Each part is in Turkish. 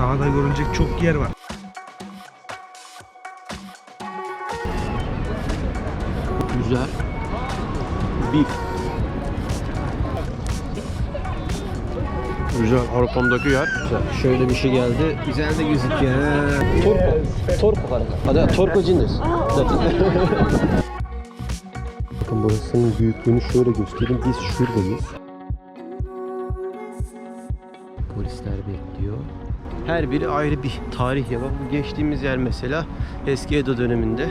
Daha da görünecek çok yer var. Güzel. Big. Güzel. Avrupa'mdaki yer. Güzel. Şöyle bir şey geldi. Güzel de gözüküyor. Torko. Torko var. Hadi Torko cindir. Bakın burasının büyüklüğünü şöyle göstereyim. Biz şuradayız. Her biri ayrı bir tarih ya. Bak bu geçtiğimiz yer mesela eski Edo döneminde.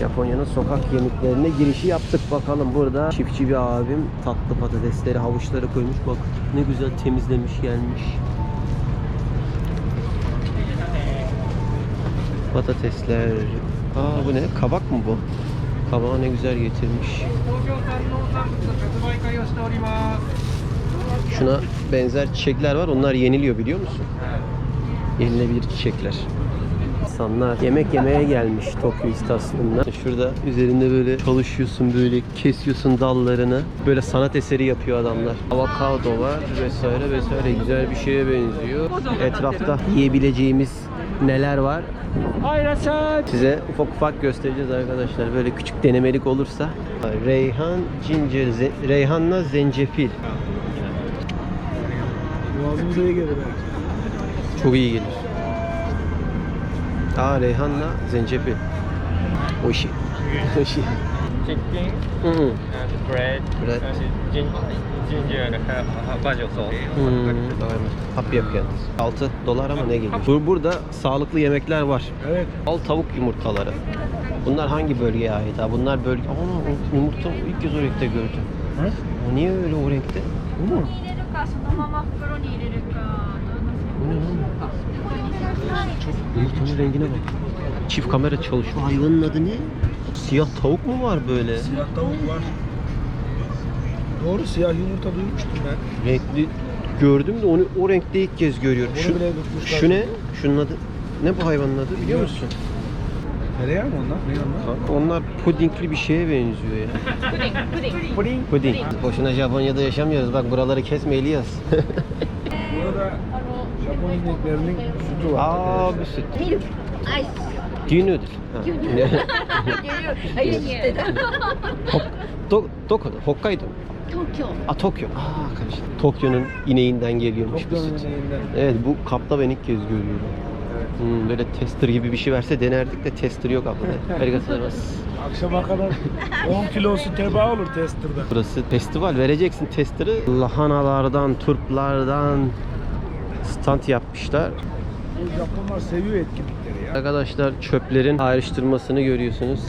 Japonya'nın sokak yemeklerine girişi yaptık. Bakalım burada çiftçi bir abim tatlı patatesleri havuçları koymuş. Bak ne güzel temizlemiş gelmiş. Patatesler. Aa bu ne? Kabak mı bu? Kabağı ne güzel getirmiş. Şuna benzer çiçekler var. Onlar yeniliyor biliyor musun? Yenilebilir çiçekler İnsanlar yemek yemeye gelmiş Tokyo istasyonuna. Şurada üzerinde böyle çalışıyorsun böyle kesiyorsun dallarını. Böyle sanat eseri yapıyor adamlar. Avokado var vesaire vesaire güzel bir şeye benziyor. Etrafta yiyebileceğimiz neler var? Size ufak ufak göstereceğiz arkadaşlar. Böyle küçük denemelik olursa. Reyhan, ginger, ze- reyhanla zencefil. Boğazımıza iyi gelir belki. Çok iyi gelir. Aa reyhanla zencefil. Oşi. Oşi. Chicken mm. and bread, bread. and ginger bacon sauce. Hmm. Hap yap yalnız. 6 dolar ama ne geliyor? Bur burada sağlıklı yemekler var. Evet. Al tavuk yumurtaları. Bunlar hangi bölgeye ait ha? Bunlar bölge... Aa, yumurta ilk kez o renkte gördüm. Hı? Niye öyle o renkte? Bu mu? Bu ne lan? Yumurtanın rengine bak. Çift kamera çalışıyor. Hayvanın adı ne? Siyah tavuk mu var böyle? Siyah tavuk var. Doğru siyah yumurta duymuştum ben. Renkli gördüm de onu o renkte ilk kez görüyorum. Şu, bile şu ne? Şunun adı ne bu hayvanın adı biliyor musun? Tereyağı mı onlar? Ne onlar? Kanka onlar pudingli bir şeye benziyor ya. Puding. Puding. Boşuna Japonya'da yaşamıyoruz. Bak buraları kesme Elias. Burada Sami ineklerinin sütü var. Aa bir süt. Milk. Ice. Do you Hayır işte. Hok- Do- Dokun, Hokkaido. Tokyo. Aa Tokyo. Aa karıştı. Tokyo'nun ineğinden geliyormuş bu Toplamın süt. ineğinden. Evet bu kapla ben ilk kez görüyorum. Evet. Hmm, böyle tester gibi bir şey verse denerdik de tester yok abla. Arigatou Akşama kadar 10 kilosu teba olur tester'da. Burası festival. Vereceksin tester'ı lahanalardan, turplardan, stand yapmışlar. Bu Japonlar seviyor etkinlikleri ya. Arkadaşlar çöplerin ayrıştırmasını görüyorsunuz.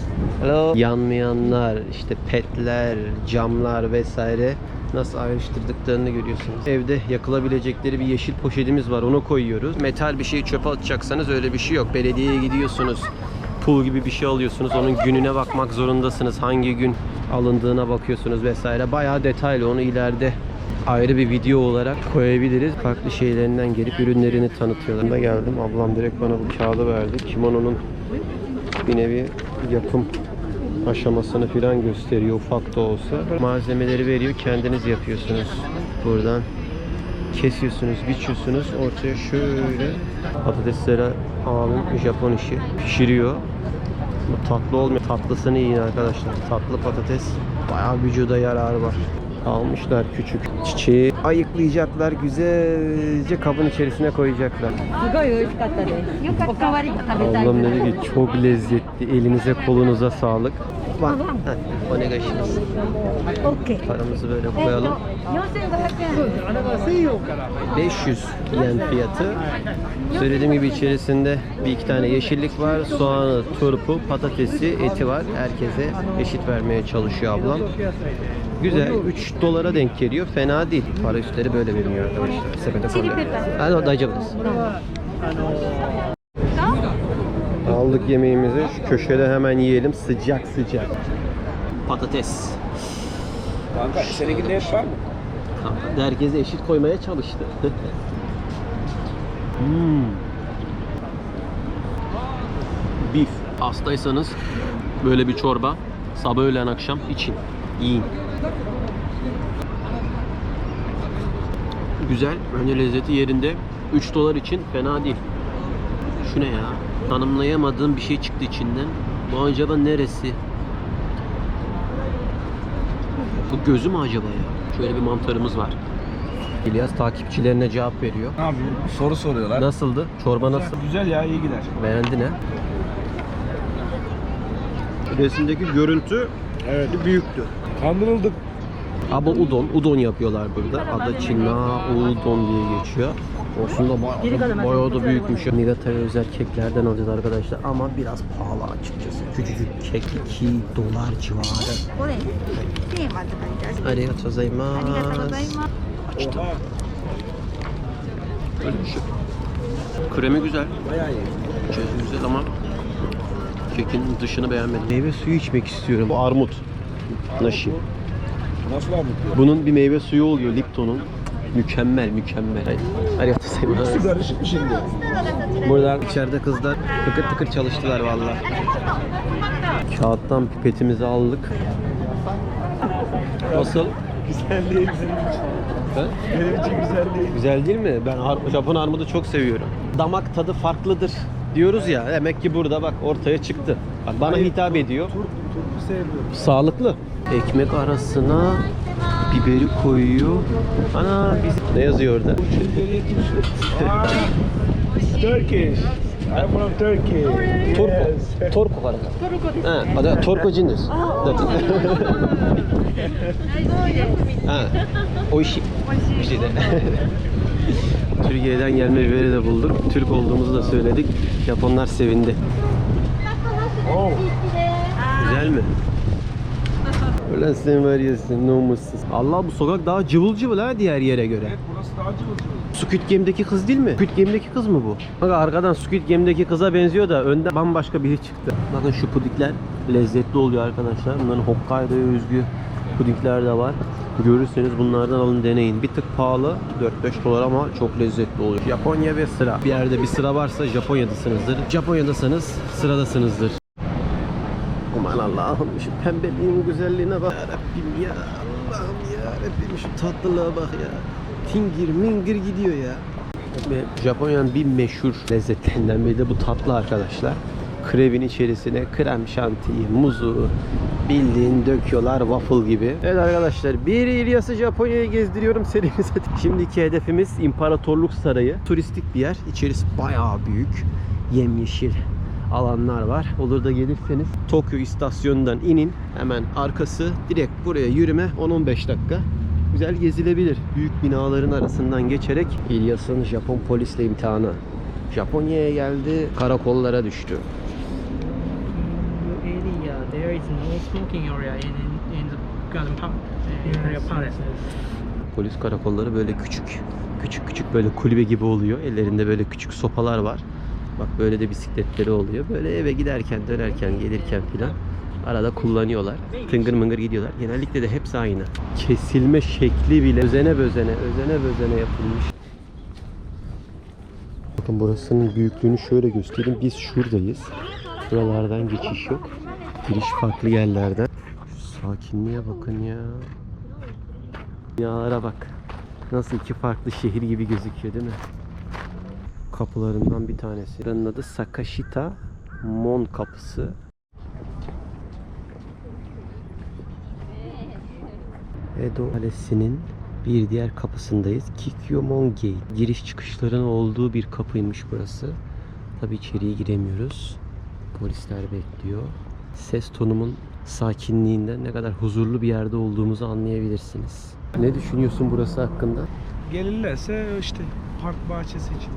Hello. Yanmayanlar, işte petler, camlar vesaire nasıl ayrıştırdıklarını görüyorsunuz. Evde yakılabilecekleri bir yeşil poşetimiz var. Onu koyuyoruz. Metal bir şeyi çöpe atacaksanız öyle bir şey yok. Belediyeye gidiyorsunuz. Pul gibi bir şey alıyorsunuz. Onun gününe bakmak zorundasınız. Hangi gün alındığına bakıyorsunuz vesaire. Bayağı detaylı. Onu ileride ayrı bir video olarak koyabiliriz. Farklı şeylerinden gelip ürünlerini tanıtıyorlar. Da geldim. Ablam direkt bana bu kağıdı verdi. Kimononun bir nevi yapım aşamasını filan gösteriyor ufak da olsa. Malzemeleri veriyor. Kendiniz yapıyorsunuz. Buradan kesiyorsunuz, biçiyorsunuz. Ortaya şöyle patatesleri abim Japon işi pişiriyor. Bu tatlı olmuyor. Tatlısını yiyin arkadaşlar. Tatlı patates bayağı vücuda yararı var. Almışlar küçük çiçeği. Ayıklayacaklar güzelce kabın içerisine koyacaklar. Allah'ım dedi ki çok lezzetli. Elinize kolunuza sağlık. Var. Ha, var mı? Okey. Paramızı böyle koyalım. 500 yen fiyatı. Söylediğim gibi içerisinde bir iki tane yeşillik var. Soğanı, turpu, patatesi, eti var. Herkese eşit vermeye çalışıyor ablam. Güzel. 3 dolara denk geliyor. Fena değil. Para üstleri böyle veriliyor arkadaşlar. Sepete koyuyor. Hadi o da acabınız. Aldık yemeğimizi. Şu köşede hemen yiyelim. Sıcak sıcak. Patates. Kanka seninkinde et var mı? Herkese eşit koymaya çalıştı. hmm. Beef. Hastaysanız böyle bir çorba sabah öğlen akşam için yiyin. Güzel. Bence lezzeti yerinde. 3 dolar için fena değil. Şu ne ya? Tanımlayamadığım bir şey çıktı içinden. Bu acaba neresi? Bu gözü mü acaba ya? Şöyle bir mantarımız var. İlyas takipçilerine cevap veriyor. Ne yapıyor? Soru soruyorlar. Nasıldı? Çorba nasıl? Güzel ya iyi gider. Beğendin ha? Resimdeki görüntü Evet. büyüktü. Kandırıldık. Ama udon, udon yapıyorlar burada. Adı Çinna udon diye geçiyor. Aslında bayağı, bayağı da büyükmüş. Nigata'ya özel keklerden alacağız arkadaşlar ama biraz pahalı açıkçası. Küçücük kek 2 dolar civarı. Arigato gozaimasu. Açtım. Öyle bir şey. Kremi güzel. Bayağı iyi. Çözü güzel ama kekin dışını beğenmedim. Meyve suyu içmek istiyorum. Bu armut. Naşi. Nasıl armut? Bunun bir meyve suyu oluyor Lipton'un. Mükemmel, mükemmel. Arigatou gozaimasu. Su karışık şimdi? Buradan içeride kızlar tıkır tıkır çalıştılar valla. Kağıttan pipetimizi aldık. Nasıl? Güzel değil benim için. Benim için güzel değil. Güzel değil mi? Ben ar- Japon armudu çok seviyorum. Damak tadı farklıdır diyoruz ya. Demek ki burada bak ortaya çıktı. Bak bana hitap ediyor. Turp, turpu sevmiyorum. Sağlıklı. Ekmek arasına biberi koyuyor. Ana biz... Ne yazıyor orada? Turkish. I'm from Turkey. Torko. Yes. Torko kanka. Ha, ada Torkocindir. Zaten. ha. Oishi. Oishi şey de. Türkiye'den gelme biberi de bulduk. Türk olduğumuzu da söyledik. Japonlar sevindi. Oh. Güzel mi? Ulan sen var ya sen namussuz. Allah bu sokak daha cıvıl cıvıl ha diğer yere göre. Evet burası daha cıvıl cıvıl. Squid Game'deki kız değil mi? Squid Game'deki kız mı bu? Bak arkadan Squid Game'deki kıza benziyor da önden bambaşka biri çıktı. Bakın şu pudingler lezzetli oluyor arkadaşlar. Bunların Hokkaido'ya özgü pudingler de var. Görürseniz bunlardan alın deneyin. Bir tık pahalı 4-5 dolar ama çok lezzetli oluyor. Japonya ve sıra. Bir yerde bir sıra varsa Japonya'dasınızdır. Japonya'dasanız sıradasınızdır. Aman Allah'ım şu pembeliğin güzelliğine bak. Ya Rabbim ya Allah'ım ya Rabbim şu tatlılığa bak ya. Tingir mingir gidiyor ya. Japonya'nın bir meşhur lezzetlerinden biri de bu tatlı arkadaşlar. Krevin içerisine krem şantiyi, muzu bildiğin döküyorlar waffle gibi. Evet arkadaşlar bir İlyas'ı Japonya'ya gezdiriyorum serimize. Şimdiki hedefimiz İmparatorluk Sarayı. Turistik bir yer. İçerisi bayağı büyük. Yemyeşil alanlar var. Olur da gelirseniz Tokyo istasyonundan inin. Hemen arkası direkt buraya yürüme 10-15 dakika. Güzel gezilebilir. Büyük binaların arasından geçerek İlyas'ın Japon polisle imtihanı. Japonya'ya geldi, karakollara düştü. Polis karakolları böyle küçük. Küçük küçük böyle kulübe gibi oluyor. Ellerinde böyle küçük sopalar var. Bak böyle de bisikletleri oluyor. Böyle eve giderken, dönerken, gelirken filan arada kullanıyorlar. Tıngır mıngır gidiyorlar. Genellikle de hepsi aynı. Kesilme şekli bile özene bözene, özene bözene yapılmış. Bakın burasının büyüklüğünü şöyle göstereyim. Biz şuradayız. Buralardan geçiş yok. Giriş farklı yerlerden. Şu sakinliğe bakın ya. Binalara bak. Nasıl iki farklı şehir gibi gözüküyor değil mi? Kapılarından bir tanesi. Buranın adı Sakashita Mon kapısı. Edo Kalesi'nin bir diğer kapısındayız. Kikyomon Gate. Giriş çıkışların olduğu bir kapıymış burası. Tabi içeriye giremiyoruz. Polisler bekliyor. Ses tonumun sakinliğinden ne kadar huzurlu bir yerde olduğumuzu anlayabilirsiniz. Ne düşünüyorsun burası hakkında? Gelirlerse işte park bahçesi için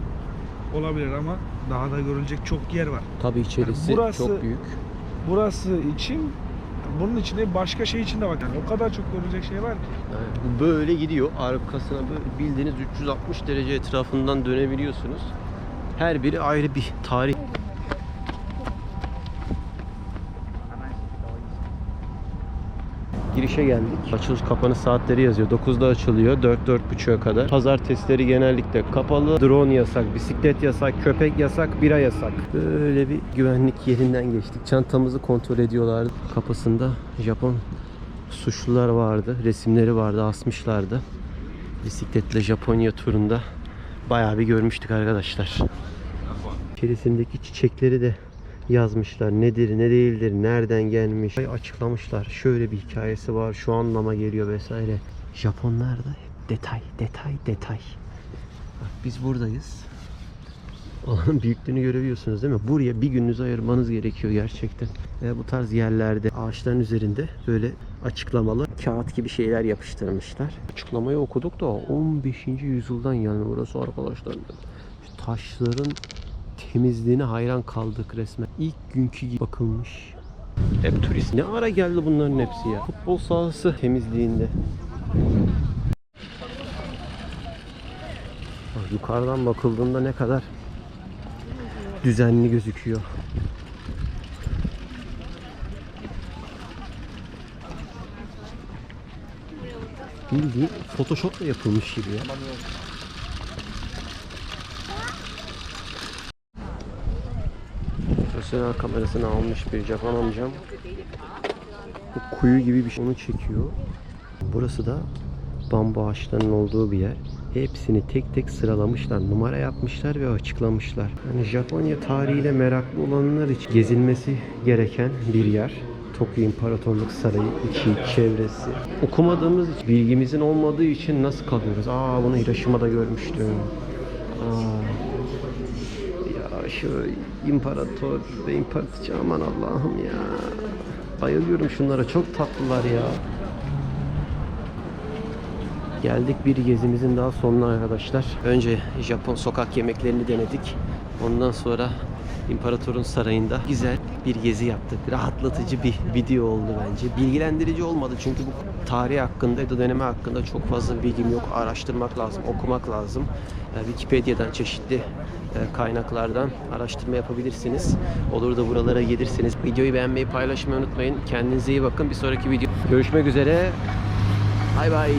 olabilir ama daha da görülecek çok yer var. Tabi içerisi Yani burası- çok büyük. Burası için bunun içinde başka şey için de var. Yani o kadar çok görülecek şey var ki. Yani böyle gidiyor. Arkasına böyle bildiğiniz 360 derece etrafından dönebiliyorsunuz. Her biri ayrı bir tarih. Girişe geldik. Açılış kapanış saatleri yazıyor. 9'da açılıyor. 4-4.30'a kadar. Pazartesileri genellikle kapalı. Drone yasak, bisiklet yasak, köpek yasak, bira yasak. Böyle bir güvenlik yerinden geçtik. Çantamızı kontrol ediyorlardı. Kapısında Japon suçlular vardı. Resimleri vardı. Asmışlardı. Bisikletle Japonya turunda bayağı bir görmüştük arkadaşlar. İçerisindeki çiçekleri de yazmışlar. Nedir, ne değildir, nereden gelmiş. Açıklamışlar. Şöyle bir hikayesi var. Şu anlama geliyor vesaire. Japonlar da hep detay, detay, detay. Bak biz buradayız. Alanın büyüklüğünü görebiliyorsunuz değil mi? Buraya bir gününüzü ayırmanız gerekiyor gerçekten. Ve bu tarz yerlerde ağaçların üzerinde böyle açıklamalı kağıt gibi şeyler yapıştırmışlar. Açıklamayı okuduk da 15. yüzyıldan yani burası arkadaşlar. Taşların temizliğine hayran kaldık resmen. İlk günkü gibi bakılmış. Hep turist. Ne ara geldi bunların hepsi ya? Futbol sahası temizliğinde. Bak, yukarıdan bakıldığında ne kadar düzenli gözüküyor. Bildiğin Photoshop'la yapılmış gibi ya. Profesyonel kamerasını almış bir Japon amcam. Bu kuyu gibi bir şey onu çekiyor. Burası da bambu ağaçlarının olduğu bir yer. Hepsini tek tek sıralamışlar, numara yapmışlar ve açıklamışlar. Yani Japonya tarihiyle meraklı olanlar için gezilmesi gereken bir yer. Tokyo İmparatorluk Sarayı, içi, çevresi. Okumadığımız bilgimizin olmadığı için nasıl kalıyoruz? Aa bunu Hiroşima'da görmüştüm. Aa, şu imparator ve imparatorça aman Allah'ım ya. Bayılıyorum şunlara çok tatlılar ya. Geldik bir gezimizin daha sonuna arkadaşlar. Önce Japon sokak yemeklerini denedik. Ondan sonra İmparatorun sarayında güzel bir gezi yaptık. Rahatlatıcı bir video oldu bence. Bilgilendirici olmadı çünkü bu tarih hakkında, Edo dönemi hakkında çok fazla bilgim yok. Araştırmak lazım, okumak lazım. Ee, Wikipedia'dan çeşitli kaynaklardan araştırma yapabilirsiniz. Olur da buralara gelirseniz videoyu beğenmeyi, paylaşmayı unutmayın. Kendinize iyi bakın. Bir sonraki video görüşmek üzere. Bay bay.